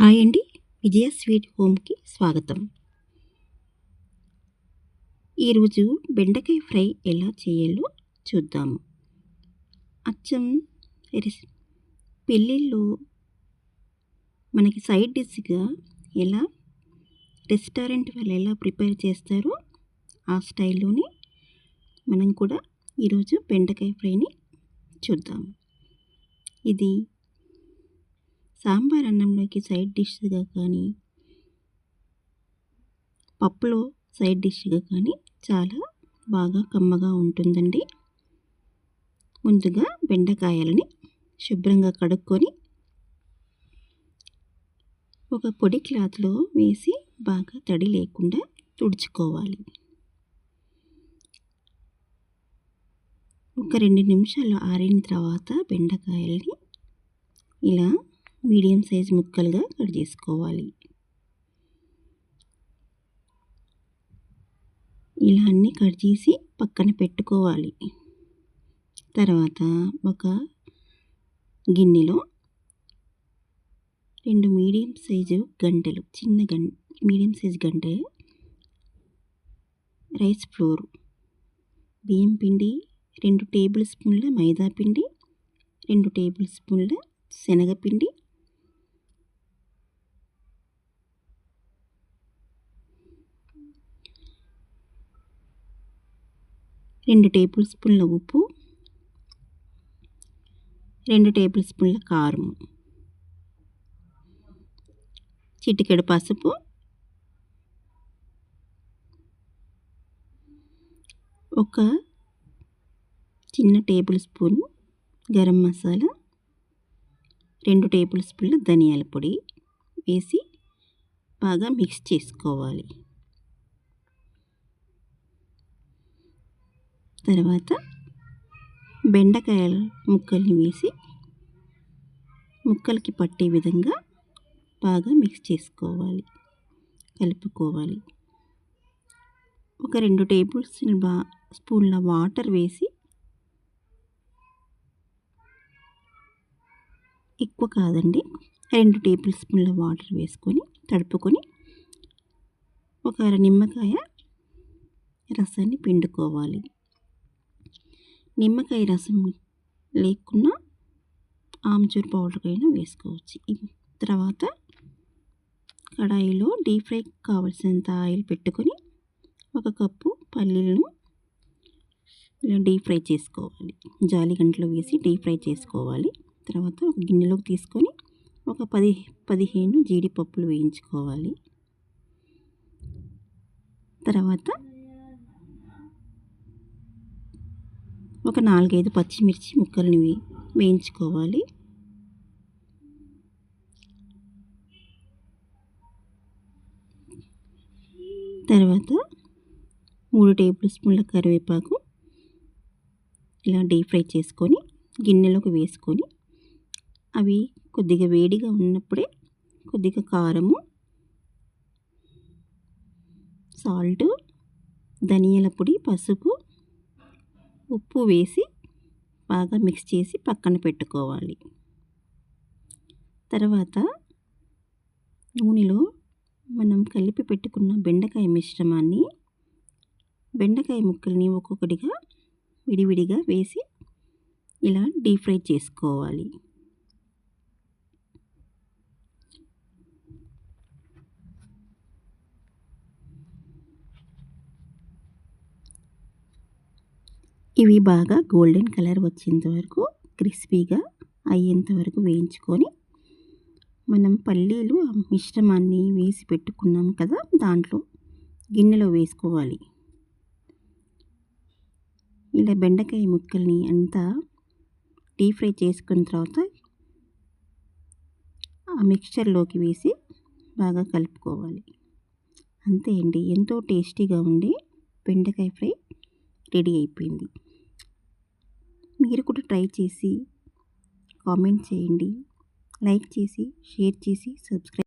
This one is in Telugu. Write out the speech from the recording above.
హాయ్ అండి. విజయ స్వీట్ హోమ్కి స్వాగతం. ఈరోజు బెండకాయ ఫ్రై ఎలా చేయాలో చూద్దాము. అచ్చం పెళ్ళిళ్ళు మనకి సైడ్ డిష్గా ఎలా రెస్టారెంట్ వాళ్ళు ఎలా ప్రిపేర్ చేస్తారో ఆ స్టైల్లోనే మనం కూడా ఈరోజు బెండకాయ ఫ్రైని చూద్దాము. ఇది సాంబార్ అన్నంలోకి సైడ్ డిష్గా కానీ పప్పులో సైడ్ డిష్గా కానీ చాలా బాగా కమ్మగా ఉంటుందండి. ముందుగా బెండకాయలని శుభ్రంగా కడుక్కొని ఒక పొడి క్లాత్లో వేసి బాగా తడి లేకుండా తుడుచుకోవాలి. ఒక రెండు నిమిషాలు ఆరిన తర్వాత బెండకాయల్ని ఇలా మీడియం సైజ్ ముక్కలుగా కట్ చేసుకోవాలి. ఇలా అన్నీ కట్ చేసి పక్కన పెట్టుకోవాలి. తర్వాత ఒక గిన్నెలో రెండు మీడియం సైజు గంటలు చిన్న గం మీడియం సైజ్ గంటె రైస్ ఫ్లోర్ బియ్యం పిండి రెండు టేబుల్ స్పూన్ల మైదా పిండి రెండు టేబుల్ స్పూన్ల శనగపిండి రెండు టేబుల్ స్పూన్ల ఉప్పు రెండు టేబుల్ స్పూన్ల కారం చిటికెడు పసుపు ఒక చిన్న టేబుల్ స్పూన్ గరం మసాలా రెండు టేబుల్ స్పూన్ల ధనియాల పొడి వేసి బాగా మిక్స్ చేసుకోవాలి. తర్వాత బెండకాయల ముక్కల్ని వేసి ముక్కలకి పట్టే విధంగా బాగా మిక్స్ చేసుకోవాలి కలుపుకోవాలి. ఒక రెండు టేబుల్ స్పూన్ బా స్పూన్ల వాటర్ వేసి ఎక్కువ కాదండి రెండు టేబుల్ స్పూన్ల వాటర్ వేసుకొని తడుపుకొని ఒక అర నిమ్మకాయ రసాన్ని పిండుకోవాలి. నిమ్మకాయ రసం లేకున్నా ఆమ్చూర్ పౌడర్కైనా వేసుకోవచ్చు. తర్వాత కడాయిలో డీప్ ఫ్రై కావాల్సినంత ఆయిల్ పెట్టుకొని ఒక కప్పు పల్లీలను ఇలా డీప్ ఫ్రై చేసుకోవాలి. జాలి గంటలో వేసి డీప్ ఫ్రై చేసుకోవాలి. తర్వాత ఒక గిన్నెలోకి తీసుకొని ఒక పది పదిహేను జీడిపప్పులు వేయించుకోవాలి. తర్వాత ఒక నాలుగైదు పచ్చిమిర్చి ముక్కలని వే వేయించుకోవాలి. తర్వాత మూడు టేబుల్ స్పూన్ల కరివేపాకు ఇలా డీప్ ఫ్రై చేసుకొని గిన్నెలోకి వేసుకొని అవి కొద్దిగా వేడిగా ఉన్నప్పుడే కొద్దిగా కారము సాల్ట్ ధనియాల పొడి పసుపు ఉప్పు వేసి బాగా మిక్స్ చేసి పక్కన పెట్టుకోవాలి. తర్వాత నూనెలో మనం కలిపి పెట్టుకున్న బెండకాయ మిశ్రమాన్ని బెండకాయ ముక్కల్ని ఒక్కొక్కటిగా విడివిడిగా వేసి ఇలా డీప్ ఫ్రై చేసుకోవాలి. ఇవి బాగా గోల్డెన్ కలర్ వచ్చేంత వరకు క్రిస్పీగా అయ్యేంత వరకు వేయించుకొని మనం పల్లీలు ఆ మిశ్రమాన్ని వేసి పెట్టుకున్నాం కదా దాంట్లో గిన్నెలో వేసుకోవాలి. ఇలా బెండకాయ ముక్కల్ని అంతా డీప్ ఫ్రై చేసుకున్న తర్వాత ఆ మిక్స్చర్లోకి వేసి బాగా కలుపుకోవాలి. అంతే అండి. ఎంతో టేస్టీగా ఉండే బెండకాయ ఫ్రై రెడీ అయిపోయింది. మీరు కూడా ట్రై చేసి కామెంట్ చేయండి. లైక్ చేసి షేర్ చేసి సబ్స్క్రైబ్